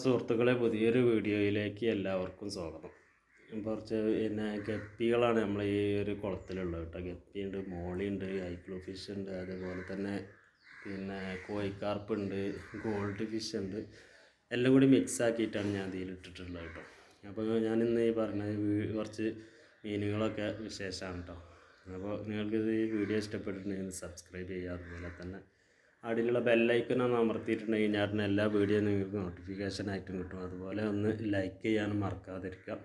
സുഹൃത്തുക്കളെ പുതിയൊരു വീഡിയോയിലേക്ക് എല്ലാവർക്കും സ്വാഗതം. കുറച്ച് പിന്നെ ഗപ്പികളാണ് നമ്മൾ ഈ ഒരു കുളത്തിലുള്ളത് കേട്ടോ. ഗപ്പിയുണ്ട് മോളിയുണ്ട് ഐക്ലോ ഫിഷ് ഉണ്ട് അതേപോലെ തന്നെ പിന്നെ കോഴിക്കാർപ്പ് ഉണ്ട് ഗോൾഡ് ഫിഷ് ഉണ്ട് എല്ലാം കൂടി മിക്സ് ആക്കിയിട്ടാണ് ഞാൻ ഇതിൽ ഇട്ടിട്ടുള്ളത് കേട്ടോ. അപ്പോൾ ഞാനിന്ന് ഈ പറഞ്ഞ കുറച്ച് മീനുകളൊക്കെ വിശേഷമാണ് കേട്ടോ. അപ്പോൾ നിങ്ങൾക്കിത് ഈ വീഡിയോ ഇഷ്ടപ്പെട്ടിട്ടുണ്ടെങ്കിൽ സബ്സ്ക്രൈബ് ചെയ്യുക അതുപോലെ തന്നെ അടിയിലുള്ള ബെല്ലൈക്കൺ ഒന്ന് അമർത്തിയിട്ടുണ്ടെങ്കിൽ ഞാൻ എല്ലാ വീഡിയോ നിങ്ങൾക്ക് നോട്ടിഫിക്കേഷൻ ആയിട്ടും കിട്ടും. അതുപോലെ ഒന്ന് ലൈക്ക് ചെയ്യാനും മറക്കാതിരിക്കുക.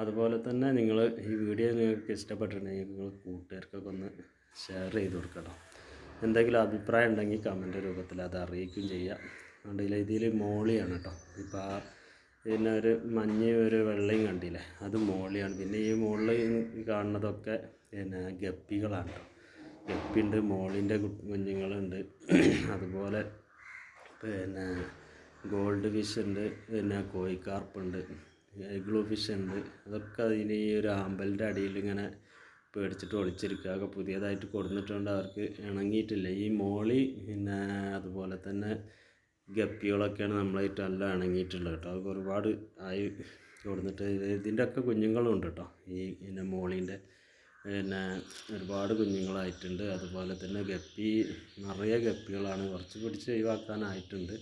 അതുപോലെ തന്നെ നിങ്ങൾ ഈ വീഡിയോ നിങ്ങൾക്ക് ഇഷ്ടപ്പെട്ടിട്ടുണ്ടെങ്കിൽ നിങ്ങൾ കൂട്ടുകാർക്കൊക്കെ ഒന്ന് ഷെയർ ചെയ്ത് കൊടുക്കണം. എന്തെങ്കിലും അഭിപ്രായം ഉണ്ടെങ്കിൽ കമന്റ് രൂപത്തിൽ അത് അറിയിക്കുകയും ചെയ്യാം. അതുകൊണ്ട് ഇതിൽ മോളിയാണ് കേട്ടോ ഇപ്പോൾ ആ പിന്നെ ഒരു മഞ്ഞ ഒരു വെള്ളയും കണ്ടില്ലേ? അത് മോളിയാണ്. പിന്നെ ഈ മോളിൽ കാണുന്നതൊക്കെ പിന്നെ ഗപ്പികളാണ് കേട്ടോ ഗപ്പിയുണ്ട് മോളിന്റെ കുഞ്ഞുങ്ങളുണ്ട്. അതുപോലെ പിന്നെ ഗോൾഡ് ഫിഷ് ഉണ്ട് പിന്നെ കോഴിക്കാർപ്പുണ്ട് ഗ്ലൂ ഫിഷ് ഉണ്ട്. അതൊക്കെ അതിന് ഈ ഒരു ആമ്പലിന്റെ അടിയിൽ ഇങ്ങനെ പേടിച്ചിട്ട് ഒളിച്ചിരിക്കുക. ഒക്കെ പുതിയതായിട്ട് കൊടുത്തിട്ടുണ്ട് അവർക്ക് ഇണങ്ങിയിട്ടില്ല. ഈ മോളി പിന്നെ അതുപോലെ തന്നെ ഗപ്പികളൊക്കെയാണ് നമ്മളായിട്ട് നല്ല ഇണങ്ങിയിട്ടുള്ളത് കേട്ടോ. അതൊക്കെ ഒരുപാട് ആയി കൊടുത്തിട്ട് ഇതിന്റെ ഒക്കെ കുഞ്ഞുങ്ങളും ഉണ്ട് കേട്ടോ ഈ പിന്നെ മോളീന്റെ. പിന്നെ ഒരുപാട് കുഞ്ഞുങ്ങളായിട്ടുണ്ട്. അതുപോലെ തന്നെ ഗപ്പി നിറയെ ഗപ്പികളാണ് കുറച്ച് പിടിച്ച് ഒഴിവാക്കാനായിട്ടുണ്ട്.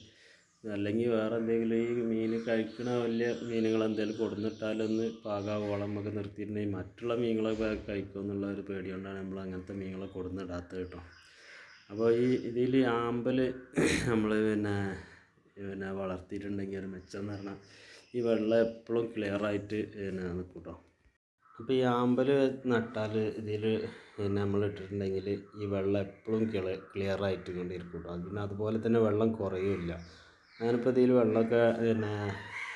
അല്ലെങ്കിൽ വേറെ എന്തെങ്കിലും ഈ മീൻ കഴിക്കണ വലിയ മീനുകൾ എന്തെങ്കിലും കൊടുന്നിട്ടാലൊന്ന് പാകാവോളം നമുക്ക് നിർത്തിയിട്ടുണ്ടെങ്കിൽ മറ്റുള്ള മീനുകളെ കഴിക്കും എന്നുള്ള ഒരു പേടി കൊണ്ടാണ് നമ്മൾ അങ്ങനത്തെ മീനുകളെ കൊടുന്നിടാത്തത് കേട്ടോ. അപ്പോൾ ഈ ഇതിൽ ആമ്പൽ നമ്മൾ പിന്നെ പിന്നെ വളർത്തിയിട്ടുണ്ടെങ്കിൽ ഒരു മെച്ചം എന്ന് പറഞ്ഞാൽ ഈ വെള്ളം എപ്പോഴും ക്ലിയറായിട്ട് പിന്നെ നിൽക്കും കേട്ടോ. അപ്പോൾ ഈ ആമ്പൽ നട്ടാൽ ഇതിൽ നമ്മൾ ഇട്ടിട്ടുണ്ടെങ്കിൽ ഈ വെള്ളം എപ്പോഴും കിള ക്ലിയർ ആയിട്ട് കൊണ്ടിരിക്കും കേട്ടോ പിന്നെ അതുപോലെ തന്നെ വെള്ളം കുറയുമില്ല ഞാനിപ്പോൾ ഇതിൽ വെള്ളമൊക്കെ പിന്നെ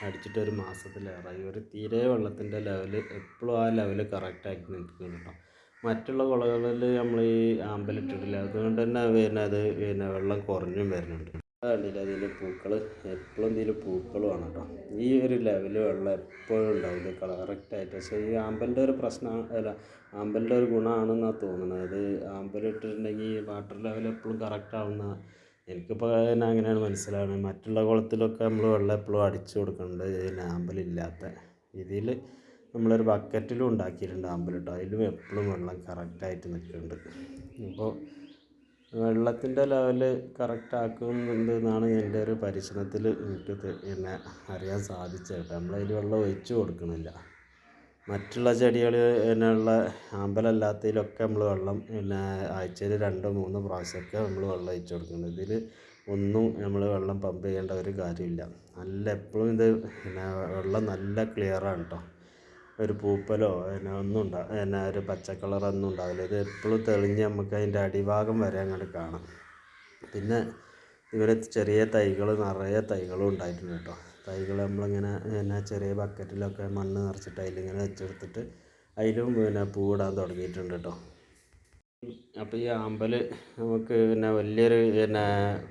അടിച്ചിട്ട് ഒരു മാസത്തിലേറായി. ഒരു തീരെ വെള്ളത്തിന്റെ ലെവൽ എപ്പോഴും ആ ലെവൽ കറക്റ്റായിട്ട് നിൽക്കുന്നു കേട്ടോ മറ്റുള്ള കുളങ്ങളിൽ നമ്മൾ ഈ ആമ്പൽ ഇട്ടിട്ടില്ല അതുകൊണ്ട് തന്നെ പിന്നെ അത് പിന്നെ വെള്ളം കുറഞ്ഞും വരുന്നുണ്ട്. കണ്ടില്ല അതിൽ പൂക്കൾ എപ്പോഴും ഇതിൽ വേണം കേട്ടോ. ഈ ഒരു ലെവൽ വെള്ളം എപ്പോഴും ഉണ്ടാവും ഇത് കറക്റ്റായിട്ട് പക്ഷേ ഈ ആമ്പലിന്റെ ഒരു പ്രശ്നം അല്ല ആമ്പലിന്റെ ഒരു ഗുണമാണെന്നാണ് തോന്നുന്നത്. അത് ആമ്പൽ ഇട്ടിട്ടുണ്ടെങ്കിൽ വാട്ടർ ലെവൽ എപ്പോഴും കറക്റ്റ് ആവുന്ന എനിക്കിപ്പോൾ തന്നെ അങ്ങനെയാണ് മനസ്സിലാവുന്നത്. മറ്റുള്ള കുളത്തിലൊക്കെ നമ്മൾ വെള്ളം എപ്പോഴും അടിച്ചു കൊടുക്കുന്നുണ്ട് ഇതിന് ആമ്പലില്ലാത്ത ഇതിൽ നമ്മളൊരു ബക്കറ്റിലും ഉണ്ടാക്കിയിട്ടുണ്ട് ആമ്പലിട്ടോ അതിലും എപ്പോഴും വെള്ളം കറക്റ്റായിട്ട് നിൽക്കുന്നുണ്ട് അപ്പോൾ വെള്ളത്തിന്റെ ലെവൽ കറക്റ്റ് ആക്കുന്നുണ്ട് എന്നാണ് എന്റെ ഒരു പരീക്ഷണത്തിൽ എനിക്ക് എന്നെ അറിയാൻ സാധിച്ചത് നമ്മൾ നമ്മളതിൽ വെള്ളം ഒഴിച്ച് കൊടുക്കണില്ല. മറ്റുള്ള ചെടികൾ പിന്നെയുള്ള ആമ്പലല്ലാത്തതിലൊക്കെ നമ്മൾ വെള്ളം പിന്നെ ആഴ്ചയിൽ രണ്ടോ മൂന്നോ പ്രാവശ്യമൊക്കെ നമ്മൾ വെള്ളം ഒഴിച്ച് കൊടുക്കുന്നുണ്ട് ഇതിൽ ഒന്നും നമ്മൾ വെള്ളം പമ്പ് ചെയ്യേണ്ട ഒരു കാര്യമില്ല. നല്ല എപ്പോഴും ഇത് പിന്നെ വെള്ളം നല്ല ക്ലിയറാണ് കേട്ടോ. ഒരു പൂപ്പലോ പിന്നെ ഒന്നും ഉണ്ടാ പിന്നെ ഒരു പച്ച ഉണ്ടാവില്ല. ഇത് എപ്പോഴും തെളിഞ്ഞ് നമുക്ക് അതിന്റെ അടിഭാഗം വരെ അങ്ങോട്ട് കാണാം. പിന്നെ ഇവിടെ ചെറിയ തൈകൾ നിറയെ തൈകളും ഉണ്ടായിട്ടുണ്ട് കേട്ടോ. തൈകൾ നമ്മളിങ്ങനെ പിന്നെ ചെറിയ ബക്കറ്റിലൊക്കെ മണ്ണ് നിറച്ചിട്ട് അതിലിങ്ങനെ വെച്ചെടുത്തിട്ട് അതിലും പിന്നെ പൂവിടാൻ തുടങ്ങിയിട്ടുണ്ട് കേട്ടോ. അപ്പോൾ ഈ ആമ്പൽ നമുക്ക് പിന്നെ വലിയൊരു പിന്നെ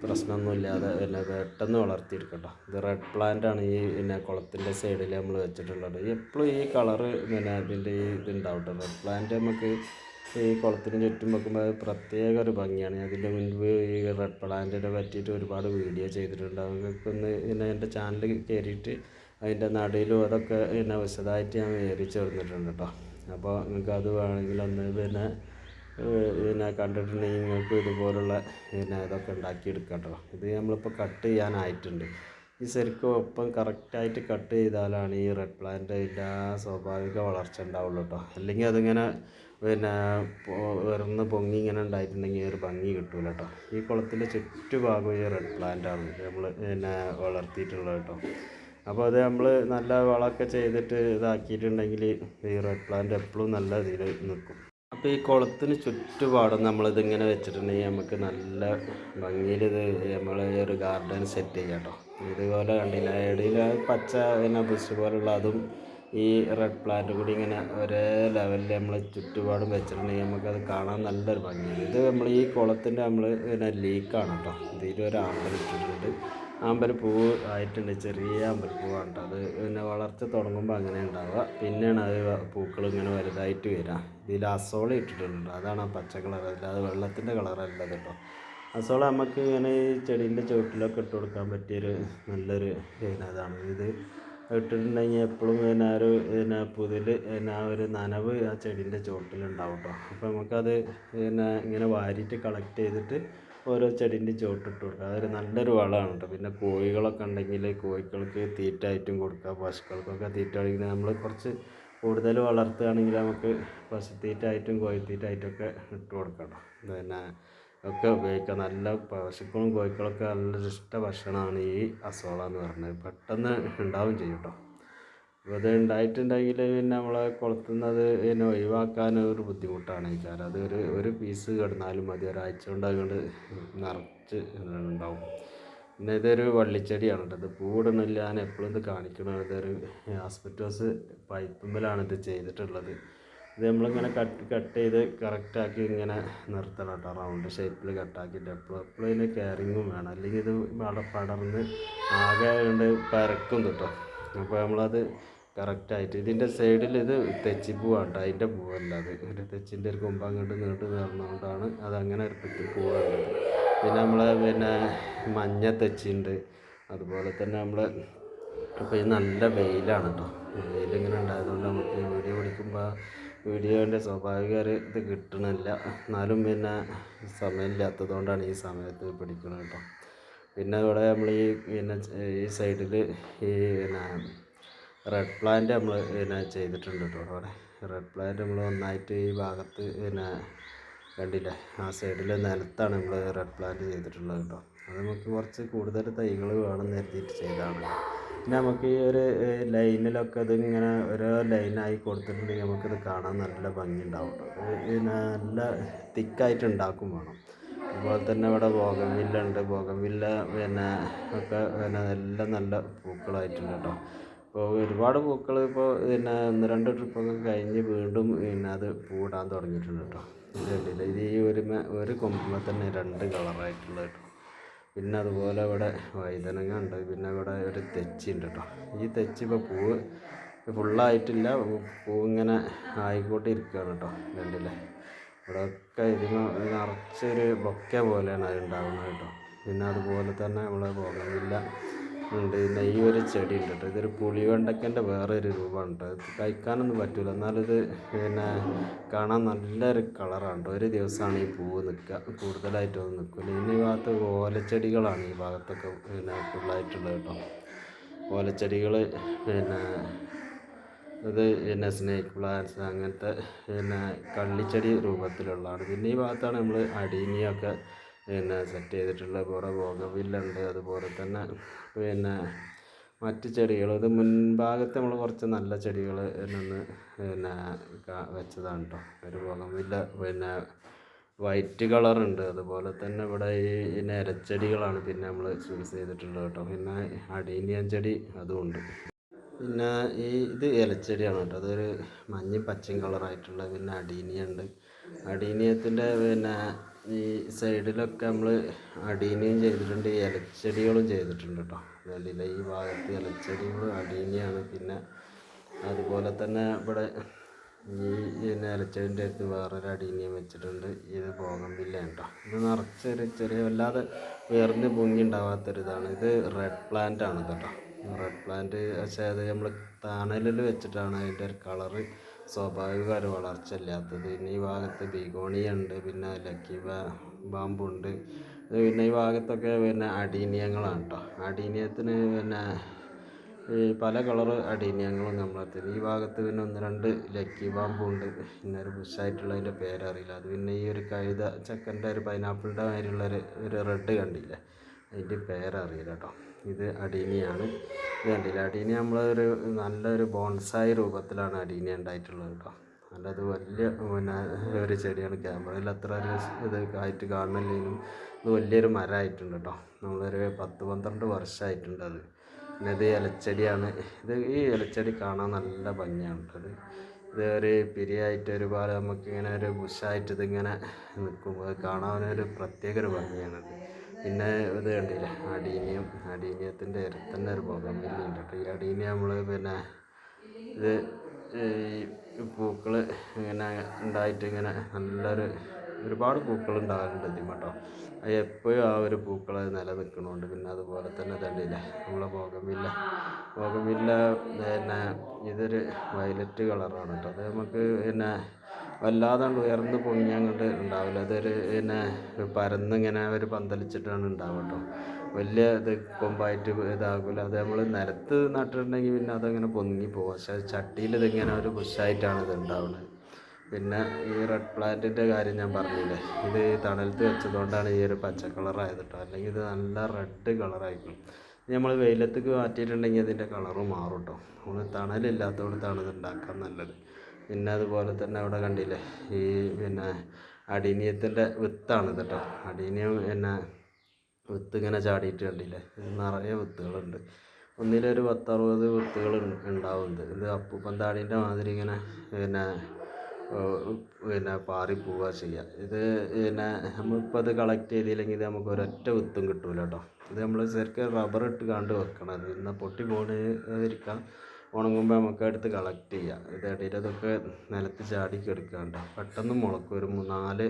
പ്രശ്നമൊന്നുമില്ലാതെ പിന്നെ പെട്ടെന്ന് വളർത്തിയെടുക്കട്ടോ. ഇത് റെഡ് പ്ലാന്റ് ആണ് ഈ പിന്നെ കുളത്തിന്റെ സൈഡിൽ നമ്മൾ വെച്ചിട്ടുള്ളത്. എപ്പോഴും ഈ കളറ് പിന്നെ ഇതിന്റെ ഈ ഇതുണ്ടാവും കേട്ടോ റെഡ് പ്ലാന്റ് നമുക്ക് ഈ കുളത്തിന് ചുറ്റും വെക്കുമ്പോൾ അത് പ്രത്യേക ഒരു ഭംഗിയാണ്. അതിന്റെ മുൻപ് ഈ റെഡ് പ്ലാന്റിനെ പറ്റിയിട്ട് ഒരുപാട് വീഡിയോ ചെയ്തിട്ടുണ്ട്. അവർക്കൊന്ന് പിന്നെ എന്റെ ചാനൽ കയറിയിട്ട് അതിന്റെ നടയിലും അതൊക്കെ പിന്നെ വിശദമായിട്ട് ഞാൻ വിവരിച്ചു തന്നിട്ടുണ്ട് കേട്ടോ. അപ്പോൾ നിങ്ങൾക്ക് അത് വേണമെങ്കിൽ ഒന്ന് പിന്നെ പിന്നെ കണ്ടിട്ടുണ്ടെങ്കിൽ നിങ്ങൾക്ക് ഇതുപോലുള്ള പിന്നെ ഇതൊക്കെ ഉണ്ടാക്കിയെടുക്കാം കേട്ടോ. ഇത് നമ്മളിപ്പോൾ കട്ട് ചെയ്യാനായിട്ടുണ്ട്. ഈ ശരിക്കും ഒപ്പം കറക്റ്റായിട്ട് കട്ട് ചെയ്താലാണ് ഈ റെഡ് പ്ലാന്റ് അതിന്റെ ആ സ്വാഭാവിക വളർച്ച ഉണ്ടാവുള്ളൂ കേട്ടോ. അല്ലെങ്കിൽ അതിങ്ങനെ പിന്നെ വരുന്ന പൊങ്ങി ഇങ്ങനെ ഉണ്ടായിട്ടുണ്ടെങ്കിൽ ഒരു ഭംഗി കിട്ടൂല കേട്ടോ. ഈ കുളത്തിന്റെ ചുറ്റുഭാഗം ഈ റെഡ് പ്ലാന്റാണ് നമ്മൾ പിന്നെ വളർത്തിയിട്ടുള്ളത് കേട്ടോ. അപ്പോൾ അത് നമ്മൾ നല്ല വളമൊക്കെ ചെയ്തിട്ട് ഇതാക്കിയിട്ടുണ്ടെങ്കിൽ ഈ റെഡ് പ്ലാന്റ് എപ്പോഴും നല്ല ഇതിൽ നിൽക്കും. അപ്പോൾ ഈ കുളത്തിന് ചുറ്റുപാടും നമ്മളിതിങ്ങനെ വെച്ചിട്ടുണ്ടെങ്കിൽ നമുക്ക് നല്ല ഭംഗിയിലിത് നമ്മൾ ഒരു ഗാർഡൻ സെറ്റ് ചെയ്യാം കേട്ടോ. ഇതുപോലെ കണ്ടില്ല ഇടയിൽ പച്ച പിന്നെ ബുഷ് പോലുള്ള അതും ഈ റെഡ് പ്ലാന്റ് കൂടി ഇങ്ങനെ ഒരേ ലെവലിൽ നമ്മൾ ചുറ്റുപാടും വെച്ചിട്ടുണ്ടെങ്കിൽ നമുക്കത് കാണാൻ നല്ലൊരു ഭംഗിയാണ്. ഇത് നമ്മൾ ഈ കുളത്തിന്റെ നമ്മൾ പിന്നെ ലീക്കാണ് കേട്ടോ. ഇതിലൊരു ആമ്പൽ ഇട്ടിട്ടുണ്ട് അമ്പലപ്പൂവ് ആയിട്ടുണ്ട് ചെറിയ അമ്പലപ്പൂവാണ് കേട്ടോ. അത് പിന്നെ വളർച്ച തുടങ്ങുമ്പോൾ അങ്ങനെ ഉണ്ടാവുക. പിന്നെയാണ് അത് പൂക്കൾ ഇങ്ങനെ വലുതായിട്ട് വരിക. ഇതിൽ അസോള ഇട്ടിട്ടുണ്ട്. അതാണ് ആ പച്ച കളർ അല്ലാതെ വെള്ളത്തിന്റെ കളറല്ല കേട്ടോ. അസോള നമുക്ക് ഇങ്ങനെ ഈ ചെടീന്റെ ചുവട്ടിലൊക്കെ ഇട്ട് കൊടുക്കാൻ പറ്റിയൊരു നല്ലൊരു പിന്നെ അതാണ് ഇത് ഇട്ടിട്ടുണ്ടെങ്കിൽ എപ്പോഴും പിന്നെ ആ ഒരു പിന്നെ പുതിൽ പിന്നെ ആ ഒരു നനവ് ആ ചെടീന്റെ ചുവട്ടിലുണ്ടാവും കേട്ടോ. അപ്പോൾ നമുക്കത് പിന്നെ ഇങ്ങനെ വാരിയിട്ട് കളക്ട് ചെയ്തിട്ട് ഓരോ ചെടീന്റെ ചുവട്ടിട്ട് കൊടുക്കുക. അതൊരു നല്ലൊരു വളമാണ് കേട്ടോ. പിന്നെ കോഴികളൊക്കെ ഉണ്ടെങ്കിൽ കോഴികൾക്ക് തീറ്റ ആയിട്ടും കൊടുക്കുക. പശുക്കൾക്കൊക്കെ തീറ്റ ആണെങ്കിൽ നമ്മൾ കുറച്ച് കൂടുതൽ വളർത്തുകയാണെങ്കിൽ നമുക്ക് പശുത്തീറ്റ ആയിട്ടും കോഴിത്തീറ്റ ആയിട്ടൊക്കെ ഇട്ട് കൊടുക്കണം പിന്നെ ഒക്കെ ഉപയോഗിക്കാം. നല്ല പശുക്കളും കോഴികളൊക്കെ നല്ല ഇഷ്ട ഭക്ഷണമാണ് ഈ അസോള എന്ന് പറയുന്നത്. പെട്ടെന്ന് ഉണ്ടാവുകയും ചെയ്യും കേട്ടോ. അത് ഉണ്ടായിട്ടുണ്ടെങ്കിൽ പിന്നെ നമ്മളെ കൊളുത്തുന്നത് പിന്നെ ഒഴിവാക്കാൻ ഒരു ബുദ്ധിമുട്ടാണ്. കാരണം അത് ഒരു ഒരു പീസ് കിടന്നാലും മതി. ഒരാഴ്ച കൊണ്ട് അതുകൊണ്ട് നിറച്ച് ഉണ്ടാവും. പിന്നെ ഇതൊരു വള്ളിച്ചെടിയാണ് ഇത് പൂവിടണില്ല ഞാൻ എപ്പോഴും ഇത് കാണിക്കണം ഇതൊരു ആസ്പെറ്റോസ് പൈപ്പുമ്പിലാണ് ഇത് ചെയ്തിട്ടുള്ളത്. ഇത് നമ്മളിങ്ങനെ കട്ട് കട്ട് ചെയ്ത് കറക്റ്റാക്കി ഇങ്ങനെ നിർത്തണം കേട്ടോ. റൗണ്ട് ഷേപ്പിൽ കട്ടാക്കിയിട്ട് എപ്പോഴും എപ്പോഴും ഇതിന്റെ കെയറിങ്ങും വേണം. അല്ലെങ്കിൽ ഇത് പടർന്ന് ആകെ കൊണ്ട് പരക്കും കേട്ടോ. അപ്പോൾ നമ്മളത് കറക്റ്റായിട്ട്. ഇതിന്റെ സൈഡിൽ ഇത് തെച്ചിപ്പൂവാണ് കേട്ടോ അതിന്റെ പൂവല്ല അത്. ഒരു തെച്ചിന്റെ ഒരു കൊമ്പ് അങ്ങോട്ട് നീട്ട് നേർന്നുകൊണ്ടാണ് അതങ്ങനെ ഒരു പൂവുള്ളത് പിന്നെ നമ്മളെ പിന്നെ മഞ്ഞ തെച്ചിണ്ട്. അതുപോലെ തന്നെ നമ്മൾ അപ്പോൾ ഇത് നല്ല വെയിലാണ് കേട്ടോ വെയിലിങ്ങനെ ഉണ്ടായതുകൊണ്ട് നമുക്ക് വീഡിയോ പിടിക്കുമ്പോൾ വീഡിയോന്റെ സ്വാഭാവിക ഒരു ഇത് കിട്ടണില്ല. എന്നാലും പിന്നെ സമയമില്ലാത്തത് കൊണ്ടാണ് ഈ സമയത്ത് പിടിക്കുന്നത് കേട്ടോ പിന്നെ ഇവിടെ നമ്മൾ ഈ പിന്നെ ഈ സൈഡിൽ ഈ പിന്നെ റെഡ് പ്ലാന്റ് നമ്മൾ പിന്നെ ചെയ്തിട്ടുണ്ട് കേട്ടോ അവിടെ. റെഡ് പ്ലാന്റ് നമ്മൾ ഒന്നായിട്ട് ഈ ഭാഗത്ത് പിന്നെ കണ്ടില്ലേ. ആ സൈഡിൽ നിലത്താണ് നമ്മൾ റെഡ് പ്ലാന്റ് ചെയ്തിട്ടുള്ളത് കേട്ടോ അത് നമുക്ക് കുറച്ച് കൂടുതൽ തൈകൾ വേണം കരുതിയിട്ട് ചെയ്തതാണ്. പിന്നെ നമുക്ക് ഈ ഒരു ലൈനിലൊക്കെ ഇതിങ്ങനെ ഓരോ ലൈനായി കൊടുത്തിട്ടുണ്ടെങ്കിൽ നമുക്കിത് കാണാൻ നല്ല ഭംഗി ഉണ്ടാവും കേട്ടോ ഇത് നല്ല തിക്കായിട്ട് ഉണ്ടാക്കും വേണം. അതുപോലെ തന്നെ ഇവിടെ ബോഗൻവില്ല ഉണ്ട്. ബോഗൻവില്ല പിന്നെ ഒക്കെ പിന്നെ എല്ലാം നല്ല പൂക്കളായിട്ടുണ്ട് കേട്ടോ ഇപ്പോൾ ഒരുപാട് പൂക്കൾ ഇപ്പോൾ പിന്നെ ഒന്ന് രണ്ട് ട്രിപ്പൊക്കെ കഴിഞ്ഞ് വീണ്ടും പിന്നെ അത് പൂടാൻ തുടങ്ങിയിട്ടുണ്ട് കേട്ടോ. ഇത് കണ്ടില്ല? ഇത് ഈ ഒരു ഒരു കൊമ്പിൽ തന്നെ രണ്ട് കളറായിട്ടുള്ളത് കേട്ടോ. പിന്നെ അതുപോലെ ഇവിടെ വഴുതനങ്ങ ഉണ്ട്. പിന്നെ ഇവിടെ ഒരു തെച്ചി ഉണ്ട് കേട്ടോ. ഈ തെച്ചി ഇപ്പോൾ പൂവ് ഫുള്ളായിട്ടില്ല പൂ ഇങ്ങനെ ആയിക്കോട്ടെ ഇരിക്കുകയാണ് കേട്ടോ കണ്ടില്ലേ? ഇവിടെ ഒക്കെ ഇതിന് നിറച്ചൊരു ബൊക്കെ പോലെയാണ് അത് ഉണ്ടാകുന്നത് കേട്ടോ. പിന്നെ അതുപോലെ തന്നെ നമ്മളെ ബോഗൻവില്ല ഉണ്ട്. പിന്നെ ഒരു ചെടി ഉണ്ട് കേട്ടോ. ഇതൊരു പുളിവെണ്ടക്കന്റെ വേറെ ഒരു രൂപമാണ് കേട്ടോ. ഇത് കഴിക്കാനൊന്നും പറ്റില്ല എന്നാലിത് പിന്നെ കാണാൻ നല്ലൊരു കളറാണ് കേട്ടോ. ഒരു ദിവസമാണ് ഈ പൂവ് നിൽക്കുക. കൂടുതലായിട്ടൊന്നും നിൽക്കില്ല. ഇനി ഈ ഭാഗത്ത് ഓലച്ചെടികളാണ് ഈ ഭാഗത്തൊക്കെ പിന്നെ ഫുള്ളായിട്ടുള്ളത് കേട്ടോ. ഓലച്ചെടികൾ പിന്നെ ഇത് പിന്നെ സ്നേക്ക് പ്ലാന്റ്സ് അങ്ങനത്തെ പിന്നെ കള്ളിച്ചെടി രൂപത്തിലുള്ളതാണ്. പിന്നെ ഈ ഭാഗത്താണ് നമ്മൾ അടീനിയൊക്കെ പിന്നെ സെറ്റ് ചെയ്തിട്ടുള്ള കുറേ ബോഗൻവില്ലുണ്ട് അതുപോലെ തന്നെ പിന്നെ മറ്റ് ചെടികൾ ഇത് മുൻഭാഗത്ത് നമ്മൾ കുറച്ച് നല്ല ചെടികൾ നിന്ന് പിന്നെ വെച്ചതാണ് കേട്ടോ ഒരു ബോഗൺവില്ല പിന്നെ വൈറ്റ് കളറുണ്ട്. അതുപോലെ തന്നെ ഇവിടെ ഈ പിന്നെ പിന്നെ നമ്മൾ ചൂസ് ചെയ്തിട്ടുള്ളത് കേട്ടോ പിന്നെ അടീനിയൻ ചെടി അതുമുണ്ട് പിന്നെ ഈ ഇത് ഇലച്ചെടിയാണ് കേട്ടോ അതൊരു മഞ്ഞ പച്ചയും കളറായിട്ടുള്ള പിന്നെ അടീനിയ ഉണ്ട്. അടീനിയത്തിന്റെ പിന്നെ ഈ സൈഡിലൊക്കെ നമ്മൾ അടീനിയം ചെയ്തിട്ടുണ്ട് ഇലച്ചെടികളും ചെയ്തിട്ടുണ്ട് കേട്ടോ കണ്ടില്ല ഈ ഭാഗത്ത് ഇലച്ചെടികൾ അടീനിയാണ്. പിന്നെ അതുപോലെ തന്നെ ഇവിടെ ഈ പിന്നെ ഇലച്ചെടിന്റെ അടുത്ത് വേറൊരു അടീനിയം വെച്ചിട്ടുണ്ട്. ഇത് ബോഗൻവില്ലയാണ് കേട്ടോ ഇത് നിറച്ചൊരു ചെറിയ വല്ലാതെ വേറിന് പൊങ്ങി ഉണ്ടാവാത്തൊരിതാണ് ഇത് റെഡ് പ്ലാന്റ് ആണ് കേട്ടോ റെഡ് പ്ലാന്റ് പക്ഷേ അത് നമ്മൾ തണലിൽ വെച്ചിട്ടാണ് അതിന്റെ ഒരു കളറ് സ്വാഭാവിക ഒരു വളർച്ച ഇല്ലാത്തത് പിന്നെ ഈ ഭാഗത്ത് ബിഗോണിയ ഉണ്ട് പിന്നെ ലക്കി ബാമ്പുണ്ട്. പിന്നെ ഈ ഭാഗത്തൊക്കെ പിന്നെ അടീനിയങ്ങളാണ് കേട്ടോ അടീനിയത്തിന് പിന്നെ ഈ പല കളറ് അടീനിയങ്ങളും നമ്മളെത്തി ഈ ഭാഗത്ത് പിന്നെ ഒന്ന് രണ്ട് ലക്കി ബാമ്പുണ്ട്. പിന്നെ ഒരു ബുഷായിട്ടുള്ളതിന്റെ പേരറിയില്ല. അത് പിന്നെ ഈ ഒരു കഴുത ചക്കന്റെ ഒരു പൈനാപ്പിളിന്റെ മാതിരിയുള്ള ഒരു റെഡ് കണ്ടില്ലേ? അതിന്റെ പേരറിയില്ല കേട്ടോ ഇത് അടീനിയാണ്. ഇത് കണ്ടില്ല? അടീനി നമ്മളൊരു നല്ലൊരു ബോൺസായി രൂപത്തിലാണ് അടീനി ഉണ്ടായിട്ടുള്ളത് കേട്ടോ നല്ലത് വലിയ പിന്നെ ഒരു ചെടിയാണ്. ക്യാമറയിൽ അത്ര ഒരു ഇത് ആയിട്ട് കാണുന്നില്ലെങ്കിലും ഇത് വലിയൊരു മരമായിട്ടുണ്ട് കേട്ടോ നമ്മളൊരു പത്ത് പന്ത്രണ്ട് വർഷമായിട്ടുണ്ട് അത്. പിന്നെ ഇത് ഇലച്ചെടിയാണ്. ഇത് ഈ ഇലച്ചെടി കാണാൻ നല്ല ഭംഗിയാണ് അത് ഇത്. ഒരു പിരിയായിട്ട് ഒരുപാട് നമുക്കിങ്ങനെ ഒരു ബുഷായിട്ട് ഇതിങ്ങനെ നിൽക്കുമ്പോൾ കാണാൻ ഒരു പ്രത്യേക ഒരു ഭംഗിയാണത് പിന്നെ ഇത് കണ്ടില്ലേ? അടീനിയം അടീനിയത്തിന്റെ ഇരത്തന്നെ ഒരു പുക കേട്ടോ ഈ അടീനിയം നമ്മൾ പിന്നെ ഇത് ഈ പൂക്കൾ ഇങ്ങനെ ഉണ്ടായിട്ട് ഇങ്ങനെ നല്ലൊരു ഒരുപാട് പൂക്കൾ ഉണ്ടാകലുണ്ട് ഇതിന് കേട്ടോ. അത് എപ്പോഴും ആ ഒരു പൂക്കൾ നിലനിൽക്കണുണ്ട്. പിന്നെ അതുപോലെ തന്നെ തണ്ടില്ല നമ്മളെ ബോഗമില്ല ബോഗമില്ല പിന്നെ ഇതൊരു വയലറ്റ് കളറാണ് കേട്ടോ. അത് നമുക്ക് പിന്നെ വല്ലാതെ അങ്ങട് ഉയർന്ന് പൊങ്ങി അങ്ങോട്ട് ഉണ്ടാവില്ല. അതൊരു പിന്നെ പരന്നിങ്ങനെ ഒരു പന്തലിച്ചിട്ടാണ് ഉണ്ടാവുക കേട്ടോ വലിയ ഇത് കൊമ്പായിട്ട് ഇതാകില്ല അത് നമ്മൾ നിലത്ത് നട്ടിട്ടുണ്ടെങ്കിൽ പിന്നെ അതങ്ങനെ പൊങ്ങി പോകും. പക്ഷേ ചട്ടിയിൽ ഇതിങ്ങനെ ഒരു ബുഷായിട്ടാണ് ഇത് ഉണ്ടാവുന്നത്. പിന്നെ ഈ റെഡ് പ്ലാന്റിന്റെ കാര്യം ഞാൻ പറഞ്ഞില്ലേ? ഇത് തണലത്ത് വെച്ചതുകൊണ്ടാണ് ഈ ഒരു പച്ച കളറായത് കേട്ടോ അല്ലെങ്കിൽ ഇത് നല്ല റെഡ് കളറായിരിക്കും നമ്മൾ വെയിലത്തേക്ക് മാറ്റിയിട്ടുണ്ടെങ്കിൽ അതിന്റെ കളറ് മാറും കേട്ടോ നമ്മൾ തണലില്ലാത്തതുകൊണ്ടാണ് ഇത് ഉണ്ടാക്കാൻ നല്ലത്. പിന്നെ അതുപോലെ തന്നെ അവിടെ കണ്ടില്ലേ ഈ പിന്നെ അടീനിയത്തിന്റെ വിത്താണ് കേട്ടോ അടീനിയം പിന്നെ വിത്ത് ഇങ്ങനെ ചാടിയിട്ട് കണ്ടില്ലേ നിറയെ വിത്തുകളുണ്ട്. ഒന്നിലൊരു പത്തറുപത് വിത്തുകൾ ഉണ്ടാവുന്നത് ഇത്. അപ്പൂപ്പൻ താടീന്റെ മാതിരി ഇങ്ങനെ പിന്നെ പിന്നെ പാറി പോവുക ചെയ്യുക ഇത് പിന്നെ നമ്മളിപ്പോൾ അത് കളക്ട് ചെയ്തില്ലെങ്കിൽ നമുക്ക് ഒരൊറ്റ വിത്തും കിട്ടൂല കേട്ടോ ഇത് നമ്മൾ ശരിക്കും റബ്ബർ ഇട്ട് കണ്ട് വെക്കണം. എന്നാൽ പൊട്ടി പോകാതിരിക്കാം ഉണങ്ങുമ്പോൾ നമുക്ക് എടുത്ത് കളക്ട് ചെയ്യാം. ഇത് ഇടയിൽ ഇതൊക്കെ നിലത്ത് ചാടി കിടക്കാണ്ട്. പെട്ടെന്ന് മുളക്കും. ഒരു നാല്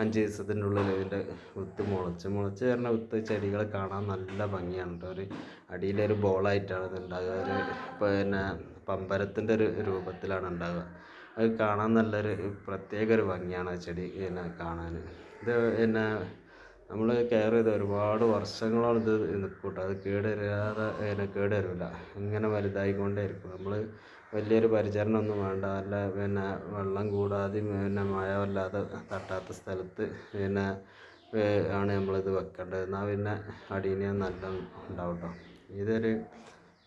അഞ്ച് ദിവസത്തിന്റെ ഉള്ളിൽ ഇതിന്റെ വിത്ത് മുളച്ച്. മുളച്ച് വരുന്ന വിത്ത് ചെടികൾ കാണാൻ നല്ല ഭംഗിയാണ് ഒരു അടിയിലൊരു ബോളായിട്ടാണ് ഇത് ഉണ്ടാകുക ഒരു പിന്നെ പമ്പരത്തിന്റെ ഒരു രൂപത്തിലാണ് ഉണ്ടാകുക അത് കാണാൻ നല്ലൊരു പ്രത്യേക ഒരു ഭംഗിയാണ് ആ ചെടി പിന്നെ കാണാൻ. ഇത് പിന്നെ നമ്മൾ കെയർ ചെയ്ത് ഒരുപാട് വർഷങ്ങളാണ് ഇത് നിൽക്കും കേട്ടോ അത് കേടുവരാതെ പിന്നെ കേടുവരില്ല ഇങ്ങനെ വലുതായിക്കൊണ്ടേ ഇരിക്കും നമ്മൾ വലിയൊരു പരിചരണം ഒന്നും വേണ്ട. നല്ല പിന്നെ വെള്ളം കൂടാതെ പിന്നെ മഴ വല്ലാതെ തട്ടാത്ത സ്ഥലത്ത് പിന്നെ ആണ് നമ്മളിത് വെക്കേണ്ടത്. എന്നാൽ പിന്നെ അടീന് നല്ല ഉണ്ടാവും കേട്ടോ ഇതൊരു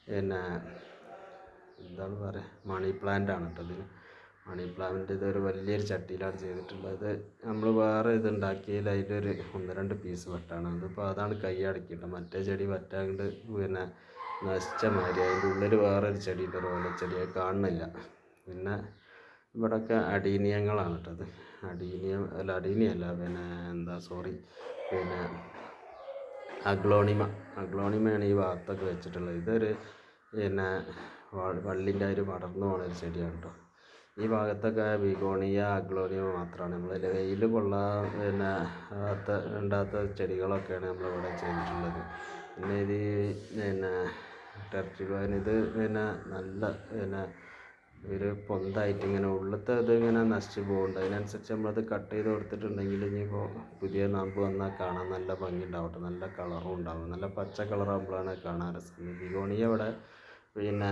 പിന്നെ എന്താണ് പറയുക മണി പ്ലാന്റ് ആണ് കേട്ടോ ഇതിന്. മണി പ്ലാന്റ് ഇതൊരു വലിയൊരു ചട്ടിയിലാണ് ചെയ്തിട്ടുള്ളത്. നമ്മൾ വേറെ ഇത് ഉണ്ടാക്കിയതിൽ അതിന്റെ ഒരു ഒന്ന് രണ്ട് പീസ് വെട്ടാണ്. അതിപ്പോൾ അതാണ് കൈ അടക്കിയിട്ട് മറ്റേ ചെടി വറ്റാണ്ട് പിന്നെ നശിച്ച മാതിരി. അതിന്റെ ഉള്ളിൽ വേറൊരു ചെടിയുണ്ട് ഒരു ഓലച്ചെടി അത് കാണുന്നില്ല. പിന്നെ ഇവിടെയൊക്കെ അടീനിയങ്ങളാണ് കേട്ടത് അടീനിയം അല്ല അടീനിയല്ല പിന്നെ എന്താ സോറി പിന്നെ അഗ്ലോണിമ. അഗ്ലോണിമയാണ് ഈ ഭാഗത്തൊക്കെ വെച്ചിട്ടുള്ളത്. ഇതൊരു പിന്നെ വള്ളിന്റെ ഒരു പടർന്നു പോകുന്ന ഒരു ചെടിയാണ് കേട്ടോ. ഈ ഭാഗത്തൊക്കെ ബിഗോണിയ അഗ്ലോണിയ മാത്രമാണ് നമ്മൾ വെയിൽ കൊള്ളാ പിന്നെ ആത്ത ഉണ്ടാത്ത ചെടികളൊക്കെയാണ് നമ്മളിവിടെ ചെയ്തിട്ടുള്ളത്. പിന്നെ ഇത് പിന്നെ ടെർട്ടിഗോൻ ഇത് പിന്നെ നല്ല പിന്നെ ഒരു പൊന്തായിട്ട് ഇങ്ങനെ ഉള്ളത്തെ ഇത് ഇങ്ങനെ നശിച്ചു പോകുന്നുണ്ട് അതിനനുസരിച്ച് നമ്മളത് കട്ട് ചെയ്ത് കൊടുത്തിട്ടുണ്ടെങ്കിൽ ഇനിയിപ്പോൾ പുതിയ നാമ്പ് വന്നാൽ കാണാൻ നല്ല ഭംഗി ഉണ്ടാവട്ടെ നല്ല കളറും ഉണ്ടാവും. നല്ല പച്ച കളറാകുമ്പോഴാണ് കാണാൻ രസം. ബിഗോണിയ ഇവിടെ പിന്നെ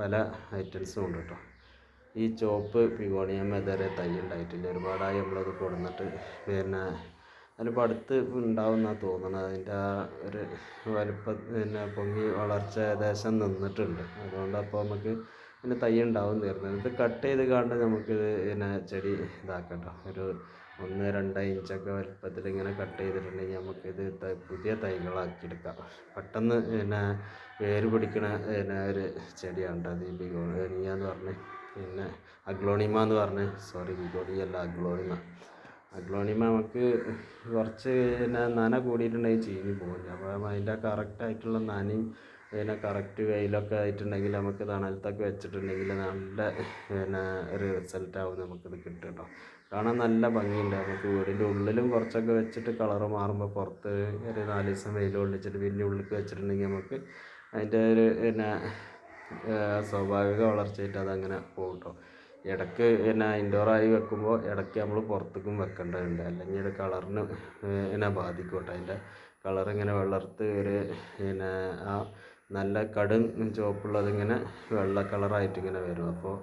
പല ഐറ്റംസും ഉണ്ട് കേട്ടോ ഈ ചോപ്പ് പിഗോണിയം ഇതുവരെ തൈ ഉണ്ടായിട്ടില്ല ഒരുപാടായി നമ്മളത് കൊടുന്നിട്ട് പിന്നെ അതിലിപ്പോൾ അടുത്ത് ഉണ്ടാവുമെന്നാണ് തോന്നുന്നത് അതിന്റെ ആ ഒരു വലിപ്പം പിന്നെ പൊങ്ങി വളർച്ച ഏകദേശം നിന്നിട്ടുണ്ട്. അതുകൊണ്ട് അപ്പോൾ നമുക്ക് പിന്നെ തൈ ഉണ്ടാവും തീർന്നത് ഇത് കട്ട് ചെയ്ത് കണ്ട് നമുക്കിത് പിന്നെ ചെടി ഇതാക്കട്ടോ ഒരു ഒന്ന് രണ്ട് ഇഞ്ചൊക്കെ വലുപ്പത്തിൽ ഇങ്ങനെ കട്ട് ചെയ്തിട്ടുണ്ടെങ്കിൽ നമുക്കിത് പുതിയ തൈകളാക്കി എടുക്കാം പെട്ടെന്ന് പിന്നെ വേര് പിടിക്കണ പിന്നെ ഒരു ചെടിയാണ് അത് ഈ ബിഗോണിയ എന്ന് പറഞ്ഞ്. പിന്നെ അഗ്ലോണിമ എന്ന് പറഞ്ഞ് സോറി ബിഗോണിയ അല്ല അഗ്ലോണിമ. അഗ്ലോണിമ നമുക്ക് കുറച്ച് പിന്നെ നന കൂടിയിട്ടുണ്ടെങ്കിൽ ചീഞ്ഞ് പോകും. അപ്പോൾ അതിന്റെ കറക്റ്റായിട്ടുള്ള നനയും പിന്നെ കറക്റ്റ് വെയിലൊക്കെ ആയിട്ടുണ്ടെങ്കിൽ നമുക്ക് തണലത്തൊക്കെ വെച്ചിട്ടുണ്ടെങ്കിൽ നല്ല പിന്നെ ഒരു റിസൾട്ടാവും നമുക്കിത് കിട്ടും കേട്ടോ. കാണാൻ നല്ല ഭംഗിയുണ്ട്. നമുക്ക് വീടിന്റെ ഉള്ളിലും കുറച്ചൊക്കെ വെച്ചിട്ട് കളറ് മാറുമ്പോൾ പുറത്ത് ഒരു നാല് ദിവസം വെയിൽ കൊള്ളിച്ചിട്ട് പിന്നെ ഉള്ളിലേക്ക് വെച്ചിട്ടുണ്ടെങ്കിൽ നമുക്ക് അതിന്റെ ഒരു പിന്നെ സ്വാഭാവിക വളർച്ചയായിട്ട് അതങ്ങനെ പോകും കേട്ടോ ഇടയ്ക്ക് പിന്നെ ആയി വെക്കുമ്പോൾ ഇടയ്ക്ക് നമ്മൾ പുറത്തേക്കും വെക്കേണ്ടതുണ്ട്. അല്ലെങ്കിൽ ഇത് കളറിന് പിന്നെ ബാധിക്കും കേട്ടോ അതിന്റെ കളർ ഇങ്ങനെ വെള്ളർത്ത് ഒരു പിന്നെ ആ നല്ല കടും ചുവപ്പുള്ളത് ഇങ്ങനെ വെള്ള കളറായിട്ട് ഇങ്ങനെ വരും. അപ്പോൾ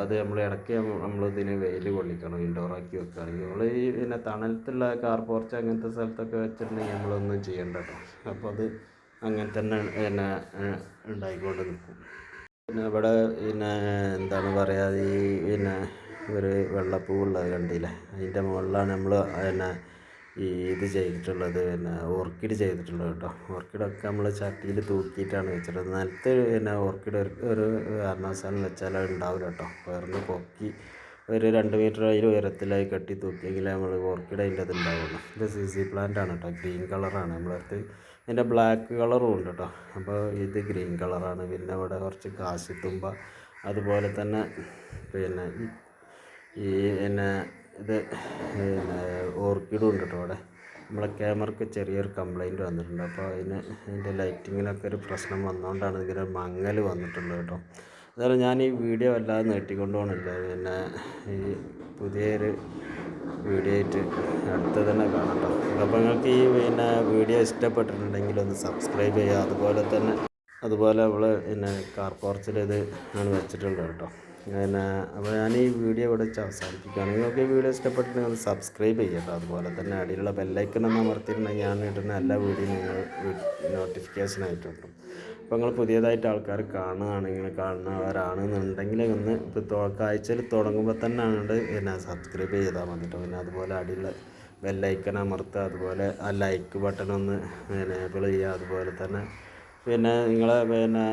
അത് നമ്മൾ ഇടയ്ക്ക് നമ്മൾ ഇതിന് വെയിൽ കൊള്ളിക്കണം. ഇൻഡോറാക്കി വെക്കുകയാണെങ്കിൽ നമ്മൾ ഈ പിന്നെ തണലത്തുള്ള കാർ പോർച്ച് അങ്ങനത്തെ സ്ഥലത്തൊക്കെ വെച്ചിട്ടുണ്ടെങ്കിൽ നമ്മളൊന്നും ചെയ്യണ്ട കേട്ടോ. അപ്പോൾ അത് അങ്ങനെ തന്നെ പിന്നെ ഉണ്ടായിക്കൊണ്ട് നിൽക്കും പിന്നെ ഇവിടെ പിന്നെ എന്താണ് പറയുക ഈ പിന്നെ ഒരു വെള്ളപ്പൂവുള്ളത് കണ്ടില്ലേ? അതിന്റെ മുകളിലാണ് നമ്മൾ പിന്നെ ഈ ഇത് ചെയ്തിട്ടുള്ളത് പിന്നെ ഓർക്കിഡ് ചെയ്തിട്ടുള്ളത് കേട്ടോ. ഓർക്കിഡൊക്കെ നമ്മൾ ചട്ടിയിൽ തൂക്കിയിട്ടാണ് വെച്ചിട്ടുള്ളത്. നിലത്ത് പിന്നെ ഓർക്കിഡ് ഒരു കാരണവശാലും വെച്ചാൽ അത് ഉണ്ടാവില്ല കേട്ടോ. വേറൊന്ന് പൊക്കി ഒരു രണ്ട് മീറ്റർ അതിൽ ഉയരത്തിലായി കെട്ടി തൂക്കിയെങ്കിൽ നമ്മൾ ഓർക്കിഡ് അതിന്റെ അത് ഉണ്ടാവുള്ളൂ. ഇത് സി സി പ്ലാന്റ് ആണ് കേട്ടോ. ഗ്രീൻ കളറാണ്. നമ്മളടുത്ത് ഇതിന്റെ ബ്ലാക്ക് കളറും ഉണ്ട് കേട്ടോ അപ്പോൾ ഇത് ഗ്രീൻ കളറാണ് പിന്നെ ഇവിടെ കുറച്ച് കാശിത്തുമ്പ അതുപോലെ തന്നെ പിന്നെ ഈ പിന്നെ ഇത് പിന്നെ ഓർക്കിഡും ഉണ്ട് കേട്ടോ അവിടെ. നമ്മളെ ക്യാമറക്ക് ചെറിയൊരു കംപ്ലൈന്റ് വന്നിട്ടുണ്ട്. അപ്പോൾ അതിന് അതിന്റെ ലൈറ്റിങ്ങിനൊക്കെ ഒരു പ്രശ്നം വന്നുകൊണ്ടാണ് ഇങ്ങനെ ഒരു മങ്ങൽ വന്നിട്ടുള്ളത് കേട്ടോ അതായത് ഞാൻ ഈ വീഡിയോ വല്ലാതെ നീട്ടിക്കൊണ്ട് പോകണില്ല പിന്നെ ഈ പുതിയൊരു വീഡിയോ ആയിട്ട് അടുത്ത് തന്നെ കാണാം കേട്ടോ അപ്പോൾ നിങ്ങൾക്ക് ഈ പിന്നെ വീഡിയോ ഇഷ്ടപ്പെട്ടിട്ടുണ്ടെങ്കിൽ ഒന്ന് സബ്സ്ക്രൈബ് ചെയ്യുക. അതുപോലെ തന്നെ അതുപോലെ നമ്മൾ പിന്നെ കാർ പോർച്ചിൽ ഇത് ആണ് വെച്ചിട്ടുള്ളത് കേട്ടോ പിന്നെ അപ്പോൾ ഞാൻ ഈ വീഡിയോ ഇവിടെ വെച്ച് അവസാനിപ്പിക്കുകയാണ്. നിങ്ങൾക്ക് ഈ വീഡിയോ ഇഷ്ടപ്പെട്ടിട്ടുണ്ടെങ്കിൽ ഒന്ന് സബ്സ്ക്രൈബ് ചെയ്യുക കേട്ടോ അതുപോലെ തന്നെ അടിയിലുള്ള ബെല്ലൈക്കൺ ഒന്ന് അമർത്തിയിട്ടുണ്ടെങ്കിൽ ഞാൻ ഇടുന്ന എല്ലാ വീഡിയോയും നിങ്ങൾ നോട്ടിഫിക്കേഷൻ ആയിട്ട് അപ്പോൾ നിങ്ങൾ പുതിയതായിട്ട് ആൾക്കാർ കാണുകയാണെങ്കിൽ കാണുന്നവരാണെന്നുണ്ടെങ്കിൽ ഒന്ന് ഇപ്പോൾ കാഴ്ചയിൽ തുടങ്ങുമ്പോൾ തന്നെ അങ്ങോട്ട് പിന്നെ സബ്സ്ക്രൈബ് ചെയ്താൽ മതി പിന്നെ അതുപോലെ അടിയുള്ള ബെല്ലൈക്കൺ അമർത്തുക അതുപോലെ ആ ലൈക്ക് ബട്ടൺ ഒന്ന് എനേബിൾ ചെയ്യുക അതുപോലെ തന്നെ പിന്നെ നിങ്ങളെ പിന്നെ